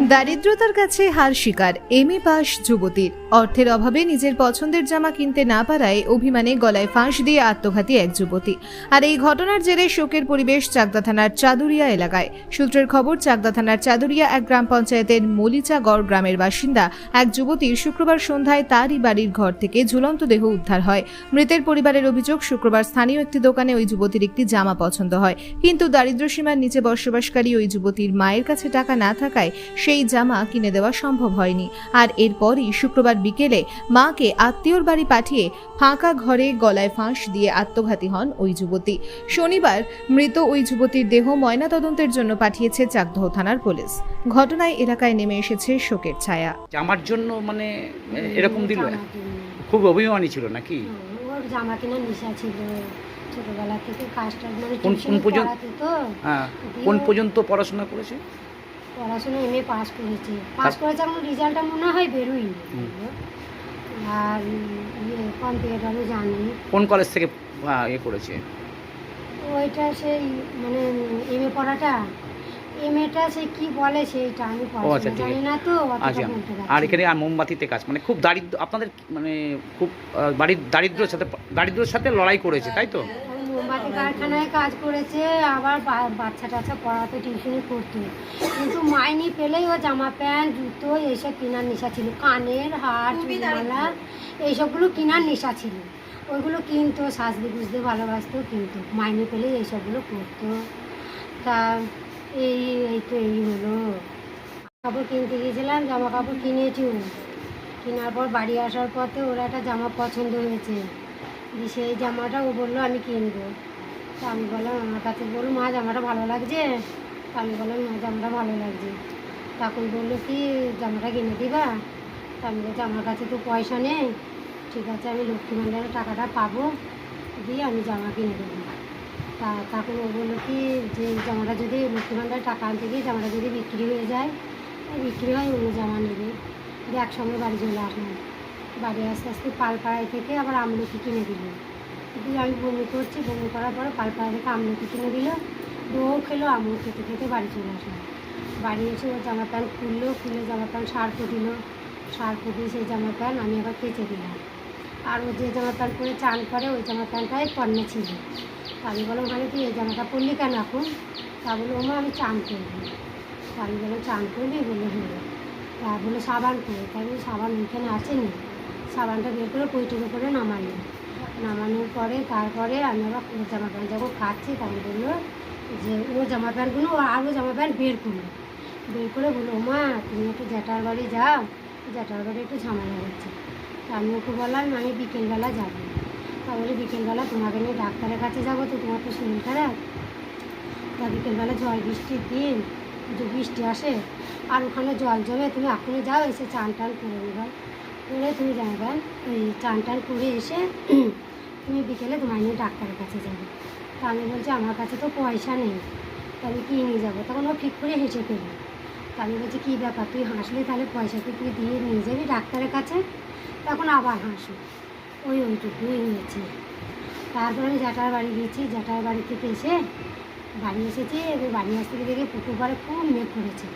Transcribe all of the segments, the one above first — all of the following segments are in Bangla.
দারিদ্রতার কাছে হার শিকার এম এ পাস যুবতীর। অর্থের অভাবে নিজের পছন্দের জামা কিনতে না পারায় অভিমানে গলায় ফাঁস দিয়ে আত্মঘাতী এক যুবতী। আর এই ঘটনার জেরে শোকের পরিবেশ চাকদা থানার চাদুরিয়া এলাকায়। সূত্রের খবর, চাকদা থানার চাদুরিয়া এক গ্রাম পঞ্চায়েতের মলিচাগড় গ্রামের বাসিন্দা এক যুবতীর শুক্রবার সন্ধ্যায় তারই বাড়ির ঘর থেকে ঝুলন্ত দেহ উদ্ধার হয়। মৃতের পরিবারের অভিযোগ, শুক্রবার স্থানীয় একটি দোকানে ওই যুবতীর একটি জামা পছন্দ হয়। কিন্তু দারিদ্র্যসীমার নিচে বসবাসকারী ওই যুবতীর মায়ের কাছে টাকা না থাকায় সেই জামা কিনে দেওয়া সম্ভব হয়নি। আর এরপরই শুক্রবার বিকেলে মাকে আত্মীয়র বাড়ি পাঠিয়ে ফাঁকা ঘরে গলায় ফাঁস দিয়ে আত্মঘাতী হন ওই যুবতী। শনিবার মৃত ওই যুবতীর দেহ ময়নাতদন্তের জন্য পাঠিয়েছে চাকদহ থানার পুলিশ। ঘটনায় এলাকায় নেমে এসেছে শোকের ছায়া। জামার জন্য মানে এরকম দিল? খুব অভিমানী ছিল নাকি? ওর জামা কেনার নেশা ছিল। ছোটবেলা থেকে কাজটা মানে কোন- কোন পর্যন্ত? হ্যাঁ কোন পর্যন্ত পড়াশোনা করেছে? পড়াশোনা এমএ পাস করেছে। পাস করেছে এখন রেজাল্টটা মনে হয় হুম। আর ইয়ে কম্পিউটারও জানি কোন কলেজ থেকে ইয়ে করেছে? ওইটা সেই মানে এমএ পড়াটা। এমএটা সে কি বলে সেইটা আমি আচ্ছা, জানি না তো আচ্ছা আর এখানে আর মোমবাতিতে কাজ মানে খুব দারিদ্র আপনাদের মানে খুব বাড়ির দারিদ্রের সাথে দারিদ্রের সাথে লড়াই করেছে তাই তো? ওই কারখানায় কাজ করেছে আবার বাচ্চা টাচ্চা পড়াতে টিউশনি করতো কিন্তু মাইনি পেলেই ও জামা প্যান্ট জুতো এইসব কেনার নেশা ছিল। কানের হার চুড়িমালা এইসবগুলো কেনার নেশা ছিল। ওইগুলো কিনতো সাজতে বুঝতে ভালোবাসতো কিন্তু। মাইনে পেলেই এইসবগুলো করতো। তা এই এই তো এই হলো। কাপড় কিনতে গিয়েছিলাম জামা কাপড় কিনেছি কেনার পর বাড়ি আসার পথে ওরা একটা জামা পছন্দ হয়েছে। সেই জামাটা ও বলল, আমি কিনবো। তা আমি বললাম, আমার কাছে বলল মা জামাটা ভালো লাগছে? তা আমি বললাম, মা, জামাটা ভালো লাগছে। তখন বলল, কি জামাটা কিনে দিবা? তা আমি বলছি আমার কাছে তো পয়সা নেই। ঠিক আছে, আমি লক্ষ্মী ভাণ্ডারের টাকাটা পাবো। দিয়ে আমি জামা কিনে দেবো। তা ও বলল, কি যে জামাটা যদি লক্ষ্মী ভাণ্ডারের টাকা আনতে গিয়ে জামাটা যদি বিক্রি হয়ে যায়, বিক্রি হয়, অন্য জামা নেবে। দিয়ে একসঙ্গে বাড়ি চলে আসলাম। বাড়ি আস্তে আস্তে পালপাড়ায় থেকে আবার আমলকি কিনে দিল। দিয়ে আমি বমি করছি, বমি করার পরে পালপাড়া থেকে আমলকি কিনে দিল। দিয়ে খেলো, আমিও খেতে খেতে বাড়ি চলে আসলাম। বাড়ি এসে ও জামা প্যান্ট খুললো, খুলে জামা প্যান্ট সার্ফ দিল সার্ফ দিয়ে সেই জামা প্যান্ট আমি আবার কেচে দিলাম। আর ও যে জামা প্যান্ট পরে চান করে, ওই জামা প্যান্টটাই পণ্য ছিল। আমি বললাম ওখানে তুই এই জামাটা পরলি কেন এখন? তা বলল ওমা, আমি চান করবি। তা আমি বললাম চান করবি বলল হ্যাঁ। তা বলে, সাবান করে তাই বলি, সাবান ওইখানে আছে নি সাবানটা বের করে পৈটের উপরে নামানো নামানোর পরে তারপরে আমি আবার জামা প্যান্ট যখন খাচ্ছি তখন বলল যে ও জামা প্যান্টগুলো, ও আরও জামা প্যান্ট বের করল। বের করে বলল মা তুমি একটু জ্যাঠার বাড়ি যাও, জ্যাঠার বাড়ি একটু ঝামেলা হচ্ছে। তা আমি ওকে বললাম, আমি বিকেলবেলা যাব। তা বলে, বিকেলবেলা তোমাকে নিয়ে ডাক্তারের কাছে যাব তো, তোমার তো শরীর খারাপ। তা বিকেলবেলা জল বৃষ্টির দিন যে বৃষ্টি আসে, আর ওখানে জল জমে তুমি এখনই যাও, এসে চান টান করে নেবে করে তুমি যাবে, ওই চান টান করে এসে তুমি বিকেলে তোমার নিয়ে ডাক্তারের কাছে যাবে। তা আমি বলছি, আমার কাছে তো পয়সা নেই, তা আমি কী নিয়ে যাব? তখন ও ঠিক করে হেসে ফেলবে তা আমি বলছি, কী ব্যাপার, তুই হাসলে তাহলে পয়সা কি তুই দিয়ে নিয়ে যাবি ডাক্তারের কাছে? তখন আবার হাসো ওই ওইটুকুই হয়েছে তারপরে জ্যাঠার বাড়ি গেছি জ্যাঠার বাড়ি থেকে এসে বাড়ি এসেছি, এবার বাড়ি আসতে দেখে পুকুর পাড়ে খুব মেঘ করেছে।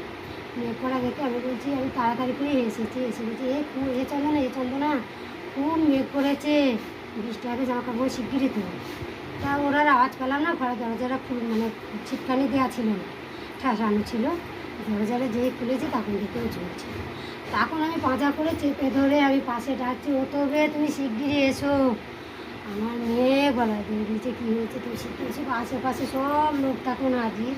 করা দেখে আমি বলছি, আমি তাড়াতাড়ি করে এসেছি, এসে বলছি, এ খুব, এ চলো না এ চলতো না খুব মেঘ করেছে, বৃষ্টি আগে জামা কাপড় শিগগিরই তো। তা ওরা আওয়াজ পেলাম না ঘরে দরজাটা খুব মানে ছিটকানি দেওয়া ছিল না, ঠাসানো ছিল। দরজাটা যে খুলেছে তখন দেখেও চলছে। তখন আমি পাঁজা করে চেপে ধরে আমি পাশে ডাকছি, ও তবে তুমি শিগগিরই এসো। আমার মেয়ে গলায় দিয়ে দিয়েছে, কী হয়েছে? তুমি শিগগির এসো। আশেপাশে সব লোক তখন হাজির।